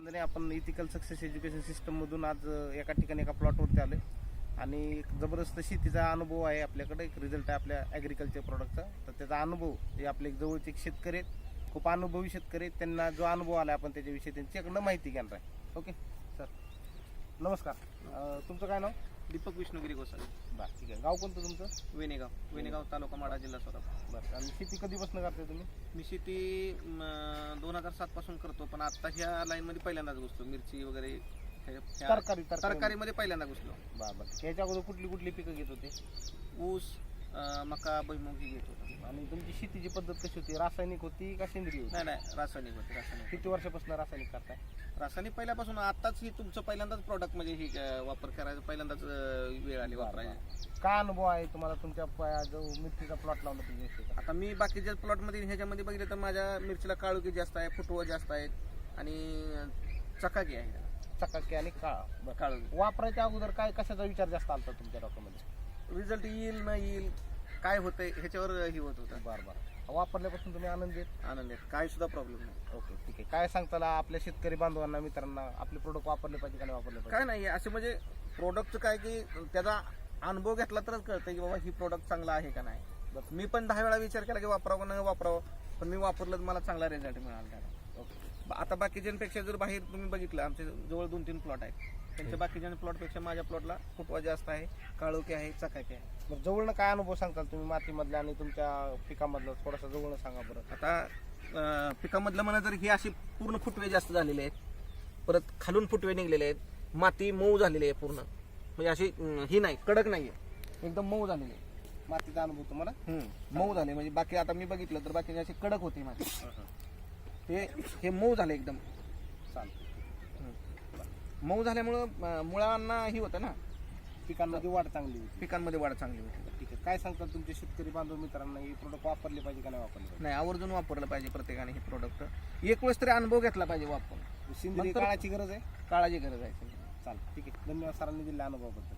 आपण ethical success education सिस्टममधून आज एका ठिकाणी एका प्लॉटवरती आलो आणि एक जबरदस्त शेतीचा अनुभव आहे आपल्याकडे. एक रिझल्ट आहे आपल्या ॲग्रिकल्चर प्रॉडक्टचा तर त्याचा अनुभव हे आपले एक जवळचे एक शेतकरी आहेत. खूप अनुभवी शेतकरी आहेत. त्यांना जो अनुभव आला आपण त्याच्याविषयी त्यांच्याकडनं माहिती घेणार आहे. ओके? नमस्कार. अ, तुमचं काय नाव? दीपक विष्णुगिरी गोसावी. बरं ठीक आहे. गाव कोणतं तुमचं? वेणेगाव. वेणेगाव तालुका माडा जिल्हा सोलापूर. बरं आणि शेती कधीपासून करताय तुम्ही? मी शेती दोन हजार सात पासून करतो पण आता ह्या लाईन मध्ये पहिल्यांदाच घुसतो मिरची वगैरे ह्या- ह्या- तरकारी तरकारी. तरकारीमध्ये पहिल्यांदा घुसलो. बरं बरं. याच्या अगोदर कुठली कुठली पिकं घेत होते? ऊस अं, मका भुईमुग ही घेत होतो. आणि तुमची शेतीची पद्धत कशी होती? रासायनिक होती का सेंद्रिय होती? नाही नाही रासायनिक होते रासायनिक किती वर्षापासून रासायनिक करताय? रासायनिक पहिल्यापासून आताच ही तुमचं पहिल्यांदाच प्रॉडक्ट म्हणजे ही अं, वापर करायचा पहिल्यांदाच अं, वेळ आली वापरायची काय अनुभव आहे तुम्हाला तुमच्या प- जो मिरचीचा प्लॉट लावला त्याच्याविषयी आता मी बाकीच्या प्लॉटमध्ये ह्याच्यामध्ये बघितलं तर माझ्या मिरचीला काळुकी जास्त आहे फुटवं जास्त आहेत आणि चकाकी आहे. चकाकी आणि काळा. बरं. काळुकी. वापरायच्या अगोदर काय कशाचा विचार जास्त आलता तुमच्या डॉक्युमेंट रिझल्ट येईल न येईल काय होतंय ह्याच्यावर ही होत होतं. बरं बरं. वापरल्यापासून तुम्ही आनंदी आहेत आनंद आहे काय सुद्धा प्रॉब्लेम नाही. ओके ठीक आहे. काय सांगताला आपल्या शेतकरी बांधवांना मित्रांना आपले प्रोडक्ट वापरले पाहिजे का नाही वापरले काय नाही असे म्हणजे प्रोडक्टचं काय की त्याचा अनुभव घेतला तरच कळतं की बाबा ही प्रोडक्ट चांगला आहे का नाही. बरं. मी पण दहा वेळा विचार केला की वापरावं नाही वापरावं पण मी वापरलं तर मला चांगला रिझल्ट मिळाला. त्याला ओके. आता बाकीच्यांपेक्षा जर बाहेर तुम्ही बघितलं आमच्या जवळ दोन तीन प्लॉट आहेत. त्यांच्या बाकीच्या प्लॉटपेक्षा माझ्या प्लॉटला फुटवा जास्त आहे. काळोखी आहे चकाकी आहे. बरं जवळनं काय अनुभव सांगताल तुम्ही मातीमधला आणि तुमच्या पिकामधलं? थोडासा जवळनं सांगा बरं. आता अं, पिकामधलं म्हणा तर ही अशी पूर्ण फुटवे जास्त झालेले आहेत. परत खालून फुटवे निघलेले आहेत. माती मऊ झालेली आहे पूर्ण. म्हणजे अशी अं, ही नाही कडक नाही आहे. एकदम मऊ झालेली आहे. मातीचा अनुभव तुम्हाला? हम्म, मऊ झाले म्हणजे बाकी आता मी बघितलं तर बाकी अशी कडक होती माती. हे हे. मऊ झाले एकदम. चालतं मऊ झाल्यामुळं मुळांना ही होतं ना? पिकांमध्ये वाढ चांगली होती. पिकांमध्ये वाढ चांगली होती. ठीक आहे. काय सांगतात तुमचे शेतकरी बांधव मित्रांना ही प्रोडक्ट वापरले पाहिजे का नाही वापरले पाहिजे? नाही आवर्जून वापरलं पाहिजे प्रत्येकाने हे प्रोडक्ट एक वेळेस तरी अनुभव घेतला पाहिजे वापरून सिंदरी नंतर- काळाची गरज आहे? काळाची गरज आहे. चालेल. ठीक आहे. धन्यवाद सरांनी दिलेल्या अनुभवाबद्दल.